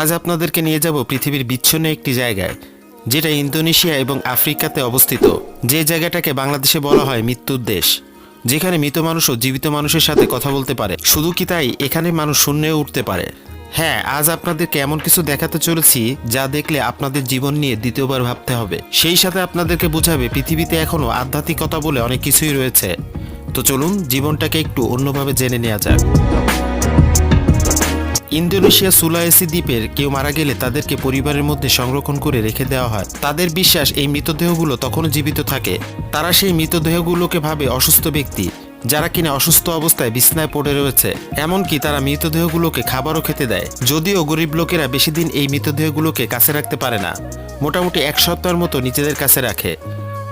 আজ আপনাদেরকে নিয়ে যাব পৃথিবীর বিচ্ছিন্ন একটি জায়গায়, যেটা ইন্দোনেশিয়া এবং আফ্রিকাতে অবস্থিত। যে জায়গাটাকে বাংলাদেশে বলা হয় মৃত্যুর দেশ, যেখানে মৃত মানুষও জীবিত মানুষের সাথে কথা বলতে পারে। শুধু কি তাই? এখানে মানুষ শূন্যেও উঠতে পারে। হ্যাঁ আজ আপনাদেরকে এমন কিছু দেখাতে চলেছি, যা দেখলে আপনাদের জীবন নিয়ে দ্বিতীয়বার ভাবতে হবে। সেই সাথে আপনাদেরকে বোঝাবে, পৃথিবীতে এখনও আধ্যাত্মিকতা বলে অনেক কিছুই রয়েছে। তো চলুন, জীবনটাকে একটু অন্যভাবে জেনে নেওয়া যাক। ইন্দোনেশিয়া সুলায়েসি দ্বীপের কেউ মারা গেলে তাদেরকে পরিবারের মধ্যে সংরক্ষণ করে রেখে দেওয়া হয়। তাদের বিশ্বাস এই মৃতদেহগুলো তখনও জীবিত থাকে। তারা সেই মৃতদেহগুলোকে ভাবে অসুস্থ ব্যক্তি, যারা কিনা অসুস্থ অবস্থায় বিছনায় পড়ে রয়েছে। এমনকি তারা মৃতদেহগুলোকে খাবারও খেতে দেয়। যদিও গরিব লোকেরা বেশি দিন এই মৃতদেহগুলোকে কাছে রাখতে পারে না। মোটামুটি এক সপ্তাহের মতো নিজেদের কাছে রাখে।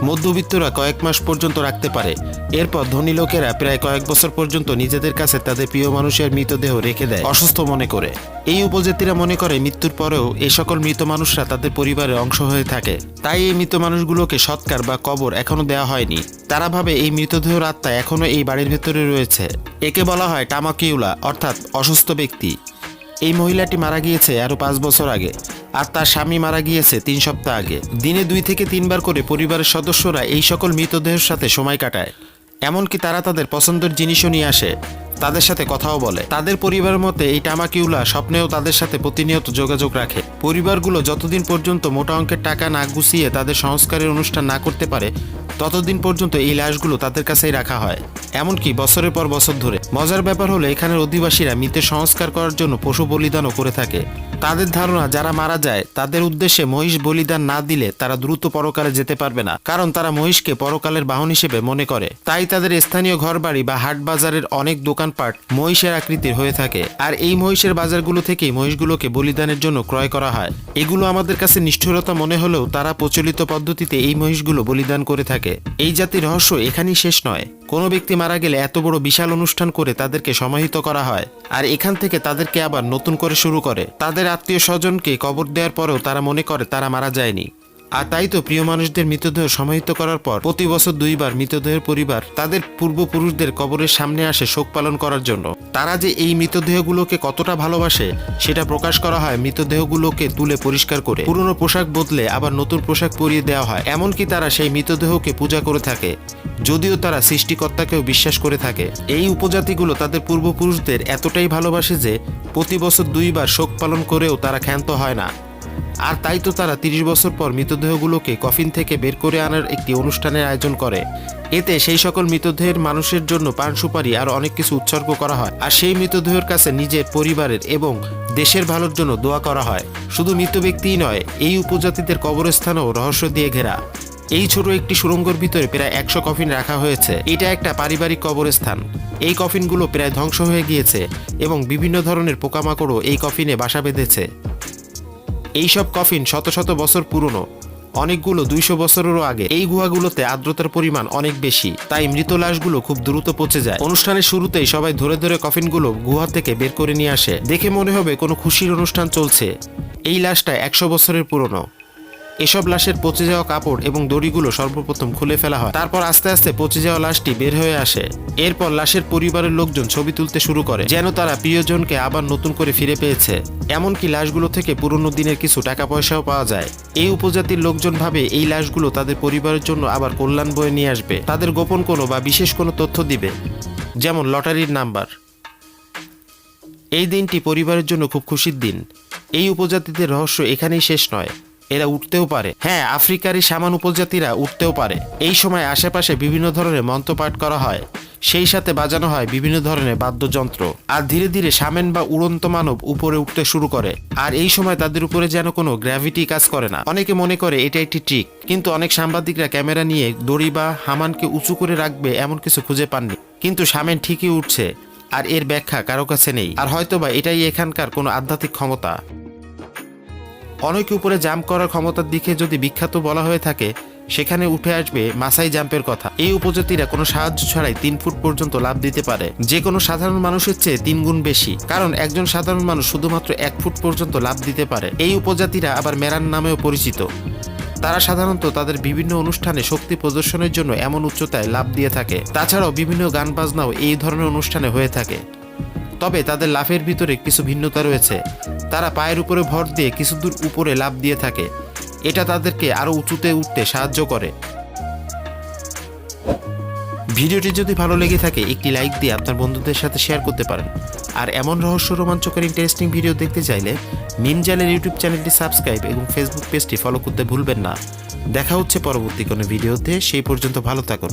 মধ্যবিত্তরা কয়েক মাস পর্যন্ত রাখতে পারে। এরপর ধনী লোকেরা প্রায় কয়েক বছর পর্যন্ত নিজেদের কাছে তাদের প্রিয় মানুষের মৃতদেহ রেখে দেয়, অসুস্থ মনে করে। এই উপজাতিরা মনে করে মৃত্যুর পরেও এই সকল মৃত মানুষরা তাদের পরিবারের অংশ হয়ে থাকে। তাই এই মৃত মানুষগুলোকে সৎকার বা কবর এখনও দেওয়া হয়নি। তারা ভাবে এই মৃতদেহর আত্মা এখনও এই বাড়ির ভেতরে রয়েছে। একে বলা হয় টামাকিউলা অর্থাৎ অসুস্থ ব্যক্তি। এই মহিলাটি মারা গিয়েছে আরও পাঁচ বছর আগে। আর তার স্বামী মারা গিয়েছে তিন সপ্তাহ আগে। দিনে দুই থেকে তিনবার করে পরিবারের সদস্যরা এই সকল মৃতদেহের সাথে সময় কাটায়। এমনকি তারা তাদের পছন্দের জিনিসও নিয়ে আসে। তাদের সাথে কথাও বলে। তাদের পরিবারের মতে, এই টামাকিউলা স্বপ্নেও তাদের সাথে প্রতিনিয়ত যোগাযোগ রাখে। পরিবারগুলো যতদিন পর্যন্ত মোটা অঙ্কের টাকা না গুছিয়ে তাদের সংস্কারের অনুষ্ঠান না করতে পারে, ততদিন পর্যন্ত এই লাশগুলো তাদের কাছেই রাখা হয়। এমনকি বছরের পর বছর ধরে। মজার ব্যাপার হলো, এখানের অধিবাসীরা মৃতের সংস্কার করার জন্য পশু বলিদানও করে থাকে। তাদের ধারণা, যারা মারা যায়, তাদের উদ্দেশ্যে মহিষ বলিদান না দিলে তারা দ্রুত পরকালে যেতে পারবে না, কারণ তারা মহিষকে পরকালের বাহন হিসেবে মনে করে। তাই তাদের স্থানীয় ঘরবাড়ি বা হাট বাজারের অনেক দোকানপাট মহিষের আকৃতির হয়ে থাকে। আর এই মহিষের বাজারগুলো থেকেই মহিষগুলোকে বলিদানের জন্য ক্রয় করা হয়। এগুলো আমাদের কাছে নিষ্ঠুরতা মনে হলেও তারা প্রচলিত পদ্ধতিতে এই মহিষগুলো বলিদান করে থাকে। এই জাতির রহস্য এখানেই শেষ নয়। কোনো ব্যক্তি মারা গেলে এত বড় বিশাল অনুষ্ঠান করে তাদেরকে সমাহিত করা হয়। আর এখান থেকে তাদেরকে আবার নতুন করে শুরু করে। তাদের আত্মীয় স্বজনকে কবর দেওয়ার পরেও তারা মনে করে তারা মারা যায়নি। আর তাই তো প্রিয় মানুষদের মৃতদেহ সমাহিত করার পর প্রতি বছর দুইবার মৃতদেহের পরিবার তাদের পূর্বপুরুষদের কবরের সামনে আসে শোক পালন করার জন্য। তারা যে এই মৃতদেহগুলোকে কতটা ভালোবাসে, সেটা প্রকাশ করা হয় মৃতদেহগুলোকে তুলে পরিষ্কার করে। পুরনো পোশাক বদলে আবার নতুন পোশাক পরিয়ে দেওয়া হয়। এমনকি তারা সেই মৃতদেহকে পূজা করে থাকে, যদিও তারা সৃষ্টিকর্তাকেও বিশ্বাস করে থাকে। এই উপজাতিগুলো তাদের পূর্বপুরুষদের এতটাই ভালোবাসে যে প্রতি বছর দুইবার শোক পালন করেও তারা ক্ষান্ত হয় না। আর তাই তো তারা তিরিশ বছর পর মৃতদেহগুলোকে কফিন থেকে বের করে আনার একটি অনুষ্ঠানের আয়োজন করে। এতে সেই সকল মৃতদেহের মানুষের জন্য পান সুপারি আর অনেক কিছু উৎসর্গ করা হয়। আর সেই মৃতদেহের কাছে নিজের পরিবারের এবং দেশের ভালোর জন্য দোয়া করা হয়। শুধু মৃত ব্যক্তিই নয়, এই উপজাতিদের কবরস্থানও রহস্য দিয়ে ঘেরা। এই ছোট একটি সুড়ঙ্গর ভিতরে প্রায় একশো কফিন রাখা হয়েছে। এটা একটা পারিবারিক কবরস্থান। এই কফিনগুলো প্রায় ধ্বংস হয়ে গিয়েছে এবং বিভিন্ন ধরনের পোকামাকড়ও এই কফিনে বাসা বেঁধেছে। এইসব কফিন শত শত বছর পুরনো। অনেকগুলো দুইশো বছরেরও আগে। এই গুহাগুলোতে আর্দ্রতার পরিমাণ অনেক বেশি, তাই মৃত লাশগুলো খুব দ্রুত পচে যায়। অনুষ্ঠানের শুরুতেই সবাই ধরে ধরে কফিনগুলো গুহা থেকে বের করে নিয়ে আসে। দেখে মনে হবে কোনো খুশির অনুষ্ঠান চলছে। এই লাশটা একশো বছরের পুরনো। এসব লাশের পচে যাওয়া কাপড় এবং দড়িগুলো সর্বপ্রথম খুলে ফেলা হয়। তারপর আস্তে আস্তে পচে যাওয়া লাশটি বের হয়ে আসে। এরপর লাশের পরিবারের লোকজন ছবি তুলতে শুরু করে, যেন তারা প্রিয়জনকে আবার নতুন করে ফিরে পেয়েছে। এমনকি লাশগুলো থেকে পুরনো দিনের কিছু টাকা পয়সাও পাওয়া যায়। এই উপজাতির লোকজন ভাবে এই লাশগুলো তাদের পরিবারের জন্য আবার কল্যাণ বয়ে নিয়ে আসবে। তাদের গোপন কোনো বা বিশেষ কোনো তথ্য দিবে, যেমন লটারির নাম্বার। এই দিনটি পরিবারের জন্য খুব খুশির দিন। এই উপজাতিদের রহস্য এখানেই শেষ নয়। এরা উঠতেও পারে। হ্যাঁ আফ্রিকার এই সামান উপজাতিরা উঠতেও পারে। এই সময় আশেপাশে বিভিন্ন ধরনের মন্ত্রপাঠ করা হয়। সেই সাথে বাজানো হয় বিভিন্ন ধরনের বাদ্যযন্ত্র। আর ধীরে ধীরে সামেন বা উড়ন্ত মানব উপরে উঠতে শুরু করে। আর এই সময় তাদের উপরে যেন কোনো গ্র্যাভিটি কাজ করে না। অনেকে মনে করে এটা একটি ট্রিক কিন্তু অনেক সাংবাদিকরা ক্যামেরা নিয়ে দড়ি বা হামানকে উঁচু করে রাখবে এমন কিছু খুঁজে পাননি। কিন্তু সামেন ঠিকই উঠছে, আর এর ব্যাখ্যা কারও কাছে নেই। আর হয়তোবা এটাই এখানকার কোনো আধ্যাত্মিক ক্ষমতা। অনেক উপরে জাম্প করার ক্ষমতার দিকে যদি বিখ্যাত বলা হয়ে থাকে, সেখানে উঠে আসবে মাসাই জাম্পের কথা। এই উপজাতিরা কোনো সাহায্য ছাড়াই তিন ফুট পর্যন্ত লাভ দিতে পারে। যে কোনো সাধারণ মানুষের চেয়ে তিন গুণ বেশি, কারণ একজন সাধারণ মানুষ শুধুমাত্র এক ফুট পর্যন্ত লাভ দিতে পারে। এই উপজাতিরা আবার মেরান নামেও পরিচিত। তারা সাধারণত তাদের বিভিন্ন অনুষ্ঠানে শক্তি প্রদর্শনের জন্য এমন উচ্চতায় লাভ দিয়ে থাকে। তাছাড়াও বিভিন্ন গান বাজনাও এই ধরনের অনুষ্ঠানে হয়ে থাকে। তবে তাদের লাফের ভিতরে কিছু ভিন্নতা রয়েছে। তারা পায়ের উপরে ভর দিয়ে কিছু দূর উপরে লাফ দিয়ে থাকে। এটা তাদেরকে আরও উঁচুতে উঠতে সাহায্য করে। ভিডিওটি যদি ভালো লেগে থাকে, একটি লাইক দিয়ে আপনার বন্ধুদের সাথে শেয়ার করতে পারেন। আর এমন রহস্য, রোমাঞ্চকর ইন্টারেস্টিং ভিডিও দেখতে চাইলে মিমজালের ইউটিউব চ্যানেলটি সাবস্ক্রাইব এবং ফেসবুক পেজটি ফলো করতে ভুলবেন না। দেখা হচ্ছে পরবর্তী কোনো ভিডিওতে, সেই পর্যন্ত ভালো থাকুন।